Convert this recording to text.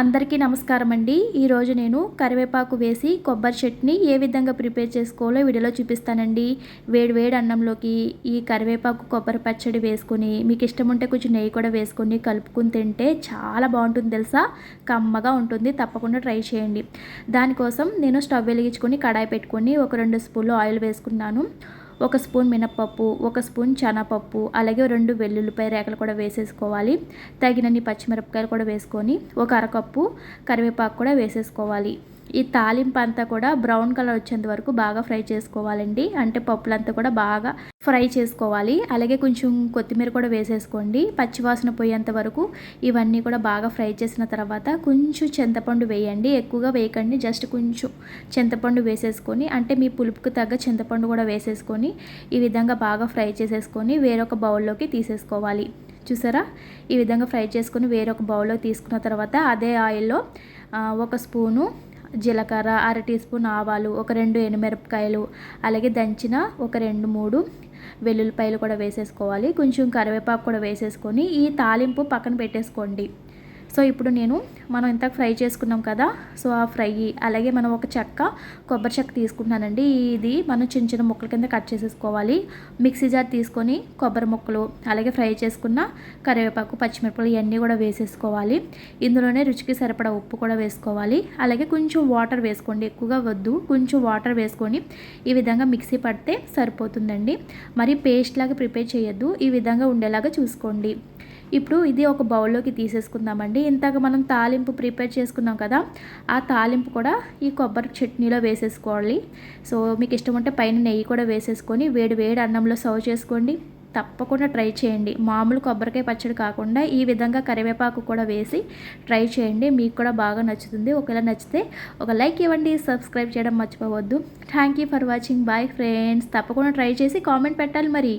అందరికీ నమస్కారం అండి ఈరోజు నేను కరివేపాకు వేసి కొబ్బరి చట్నీ ఏ విధంగా ప్రిపేర్ చేసుకోవాలో వీడియోలో చూపిస్తానండి. వేడి వేడి అన్నంలోకి ఈ కరివేపాకు కొబ్బరి పచ్చడి వేసుకొని మీకు ఇష్టం ఉంటే కొంచెం నెయ్యి కూడా వేసుకొని కలుపుకుని తింటే చాలా బాగుంటుంది తెలుసా? కమ్మగా ఉంటుంది. తప్పకుండా ట్రై చేయండి. దానికోసం నేను స్టవ్ వెలిగించుకొని కడాయి పెట్టుకొని ఒక రెండు స్పూన్లు ఆయిల్ వేసుకున్నాను. ఒక స్పూన్ మినప్పప్పు ఒక స్పూన్ శనగపప్పు అలాగే రెండు వెల్లుల్లిపాయ రేకలు కూడా వేసేసుకోవాలి. తగినన్ని పచ్చిమిరపకాయలు కూడా వేసుకొని ఒక అరకప్పు కరివేపాకు కూడా వేసేసుకోవాలి. ఈ తాలింపు అంతా కూడా బ్రౌన్ కలర్ వచ్చేంత వరకు బాగా ఫ్రై చేసుకోవాలండి. అంటే పప్పులంతా కూడా బాగా ఫ్రై చేసుకోవాలి. అలాగే కొంచెం కొత్తిమీర కూడా వేసేసుకోండి. పచ్చివాసన పోయేంత వరకు ఇవన్నీ కూడా బాగా ఫ్రై చేసిన తర్వాత కొంచెం చింతపండు వేయండి. ఎక్కువగా వేయకండి. జస్ట్ కొంచెం చింతపండు వేసేసుకొని అంటే మీ పులుపుకు తగ్గ చింతపండు కూడా వేసేసుకొని ఈ విధంగా బాగా ఫ్రై చేసేసుకొని వేరొక బౌల్లోకి తీసేసుకోవాలి. చూసారా? ఈ విధంగా ఫ్రై చేసుకొని వేరొక బౌల్లో తీసుకున్న తర్వాత అదే ఆయిల్లో ఒక స్పూను జీలకర్ర అర టీ స్పూన్ ఆవాలు ఒక రెండు ఎనిమిరపకాయలు అలాగే దంచిన ఒక రెండు మూడు వెల్లుల్లిపాయలు కూడా వేసేసుకోవాలి. కొంచెం కరివేపాకు కూడా వేసేసుకొని ఈ తాలింపు పక్కన పెట్టేసుకోండి. సో ఇప్పుడు నేను మనం ఇంత ఫ్రై చేసుకున్నాం కదా సో ఆ ఫ్రై అలాగే మనం ఒక చెక్క కొబ్బరి చెక్క తీసుకుంటున్నానండి. ఇది మనం చిన్న చిన్న ముక్కల కింద కట్ చేసేసుకోవాలి. మిక్సీ జార్ తీసుకొని కొబ్బరి ముక్కలు అలాగే ఫ్రై చేసుకున్న కరివేపాకు పచ్చిమిరపకాయలు ఇవన్నీ కూడా వేసేసుకోవాలి. ఇందులోనే రుచికి సరిపడా ఉప్పు కూడా వేసుకోవాలి. అలాగే కొంచెం వాటర్ వేసుకోండి ఎక్కువగా వద్దు. కొంచెం వాటర్ వేసుకొని ఈ విధంగా మిక్సీ పడితే సరిపోతుందండి. మరి పేస్ట్ లాగా ప్రిపేర్ చేయొద్దు. ఈ విధంగా ఉండేలాగా చూసుకోండి. ఇప్పుడు ఇది ఒక బౌల్లోకి తీసేసుకుందామండి. ఇంతక మనం తాలింపు ప్రిపేర్ చేసుకున్నాం కదా ఆ తాలింపు కూడా ఈ కొబ్బరి చట్నీలో వేసేసుకోవాలి. సో మీకు ఇష్టం ఉంటే పైన నెయ్యి కూడా వేసేసుకొని వేడి వేడి అన్నంలో సర్వ్ చేసుకోండి. తప్పకుండా ట్రై చేయండి. మామూలు కొబ్బరికాయ పచ్చడి కాకుండా ఈ విధంగా కరివేపాకు కూడా వేసి ట్రై చేయండి. మీకు కూడా బాగా నచ్చుతుంది. ఒకవేళ నచ్చితే ఒక లైక్ ఇవ్వండి. సబ్స్క్రైబ్ చేయడం మర్చిపోవద్దు. Thank you for watching. Bye friends. తప్పకుండా ట్రై చేసి కామెంట్ పెట్టాలి మరి.